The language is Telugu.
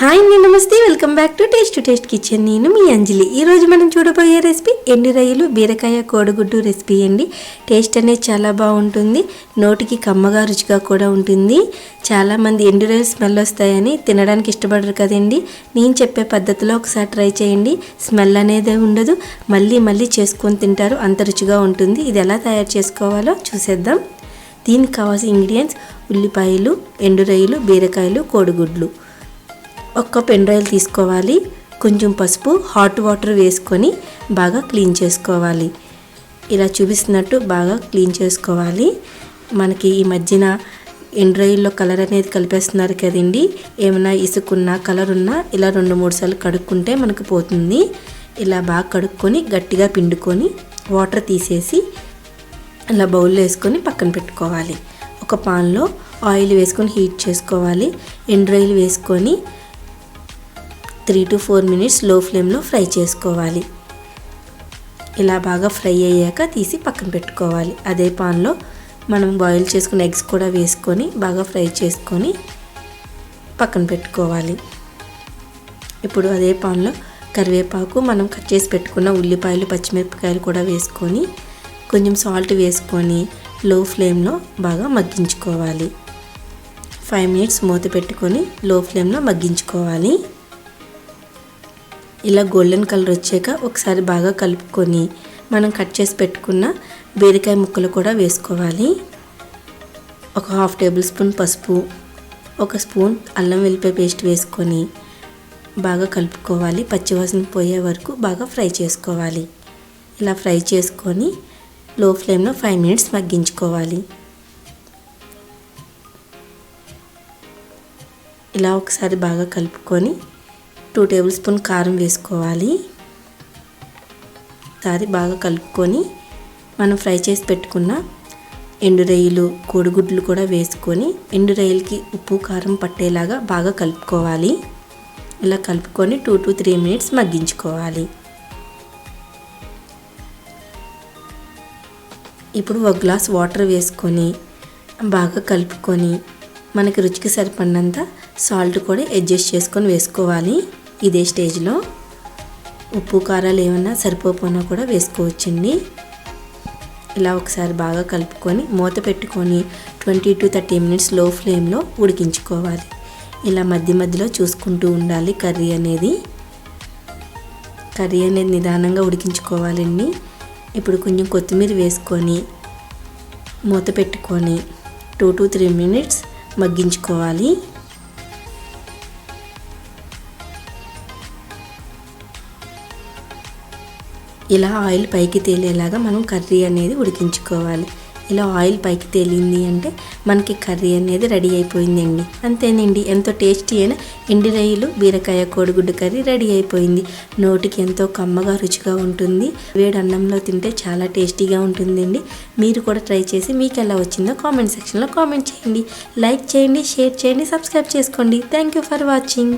హాయ్ అండి నమస్తే. Welcome back to Taste to Taste Kitchen. నేను మీ అంజలి. ఈరోజు మనం చూడబోయే రెసిపీ ఎండు రొయ్యలు బీరకాయ కోడిగుడ్డు రెసిపీ అండి. టేస్ట్ అనేది చాలా బాగుంటుంది. నోటికి కమ్మగా రుచిగా కూడా ఉంటుంది. చాలామంది ఎండు రొయ్యలు స్మెల్ వస్తాయని తినడానికి ఇష్టపడరు కదండి. నేను చెప్పే పద్ధతిలో ఒకసారి ట్రై చేయండి. స్మెల్ అనేది ఉండదు. మళ్ళీ మళ్ళీ చేసుకొని తింటారు. అంత రుచిగా ఉంటుంది. ఇది ఎలా తయారు చేసుకోవాలో చూసేద్దాం. దీనికి కావాల్సిన ఇంగ్రీడియంట్స్ ఉల్లిపాయలు ఎండు రొయ్యలు బీరకాయలు కోడిగుడ్లు. ఒక్క పెండ్రాయిల్ తీసుకోవాలి. కొంచెం పసుపు హాట్ వాటర్ వేసుకొని బాగా క్లీన్ చేసుకోవాలి. ఇలా చూపిస్తున్నట్టు బాగా క్లీన్ చేసుకోవాలి. మనకి ఈ మధ్యన ఎండ్రాయిల్లో కలర్ అనేది కలిపేస్తున్నారు కదండి. ఏమైనా ఇసుకున్నా కలర్ ఉన్నా ఇలా రెండు మూడు సార్లు కడుక్కుంటే మనకు పోతుంది. ఇలా బాగా కడుక్కొని గట్టిగా పిండుకొని వాటర్ తీసేసి ఇలా బౌల్లో వేసుకొని పక్కన పెట్టుకోవాలి. ఒక పాన్లో ఆయిల్ వేసుకొని హీట్ చేసుకోవాలి. ఎండ్రాయిల్ వేసుకొని త్రీ టు ఫోర్ మినిట్స్లో ఫ్లేమ్లో ఫ్రై చేసుకోవాలి. ఇలా బాగా ఫ్రై అయ్యాక తీసి పక్కన పెట్టుకోవాలి. అదే పాన్లో మనం బాయిల్ చేసుకున్న ఎగ్స్ కూడా వేసుకొని బాగా ఫ్రై చేసుకొని పక్కన పెట్టుకోవాలి. ఇప్పుడు అదే పాన్లో కరివేపాకు మనం కట్ చేసి పెట్టుకున్న ఉల్లిపాయలు పచ్చిమిరపకాయలు కూడా వేసుకొని కొంచెం సాల్ట్ వేసుకొని లో ఫ్లేమ్లో బాగా మగ్గించుకోవాలి. ఫైవ్ మినిట్స్ మూత పెట్టుకొని లో ఫ్లేమ్లో మగ్గించుకోవాలి. ఇలా గోల్డెన్ కలర్ వచ్చాక ఒకసారి బాగా కలుపుకొని మనం కట్ చేసి పెట్టుకున్న బీరకాయ ముక్కలు కూడా వేసుకోవాలి. ఒక హాఫ్ టేబుల్ స్పూన్ పసుపు ఒక స్పూన్ అల్లం వెల్లిపాయ పేస్ట్ వేసుకొని బాగా కలుపుకోవాలి. పచ్చివాసన పోయే వరకు బాగా ఫ్రై చేసుకోవాలి. ఇలా ఫ్రై చేసుకొని లో ఫ్లేమ్లో ఫైవ్ మినిట్స్ మగ్గించుకోవాలి. ఇలా ఒకసారి బాగా కలుపుకొని టూ టేబుల్ స్పూన్ కారం వేసుకోవాలి. ఒకసారి బాగా కలుపుకొని మనం ఫ్రై చేసి పెట్టుకున్న ఎండు రొయ్యలు కోడిగుడ్లు కూడా వేసుకొని ఎండు రొయ్యలకి ఉప్పు కారం పట్టేలాగా బాగా కలుపుకోవాలి. ఇలా కలుపుకొని టూ టు త్రీ మినిట్స్ మగ్గించుకోవాలి. ఇప్పుడు ఒక గ్లాస్ వాటర్ వేసుకొని బాగా కలుపుకొని మనకి రుచికి సరిపడినంత సాల్ట్ కూడా అడ్జస్ట్ చేసుకొని వేసుకోవాలి. ఇదే స్టేజ్లో ఉప్పు కారాలు ఏమన్నా సరిపోపోయినా కూడా వేసుకోవచ్చండి. ఇలా ఒకసారి బాగా కలుపుకొని మూత పెట్టుకొని ట్వంటీ టు థర్టీ మినిట్స్లో ఫ్లేమ్లో ఉడికించుకోవాలి. ఇలా మధ్య మధ్యలో చూసుకుంటూ ఉండాలి కర్రీ అనేది. కర్రీ అనేది నిదానంగా ఉడికించుకోవాలండి. ఇప్పుడు కొంచెం కొత్తిమీర వేసుకొని మూత పెట్టుకొని టూ టు త్రీ మినిట్స్ మగ్గించుకోవాలి. ఇలా ఆయిల్ పైకి తేలేలాగా మనం కర్రీ అనేది ఉడికించుకోవాలి. ఇలా ఆయిల్ పైకి తేలింది అంటే మనకి కర్రీ అనేది రెడీ అయిపోయిందండి. అంతేనండి ఎంతో టేస్టీ అయిన ఎండి రొయ్యలు బీరకాయ కోడిగుడ్డు కర్రీ రెడీ అయిపోయింది. నోటికి ఎంతో కమ్మగా రుచిగా ఉంటుంది. వేడి అన్నంలో తింటే చాలా టేస్టీగా ఉంటుందండి. మీరు కూడా ట్రై చేసి మీకు ఎలా వచ్చిందో కామెంట్ సెక్షన్లో కామెంట్ చేయండి. లైక్ చేయండి షేర్ చేయండి సబ్స్క్రైబ్ చేసుకోండి. Thank you for watching.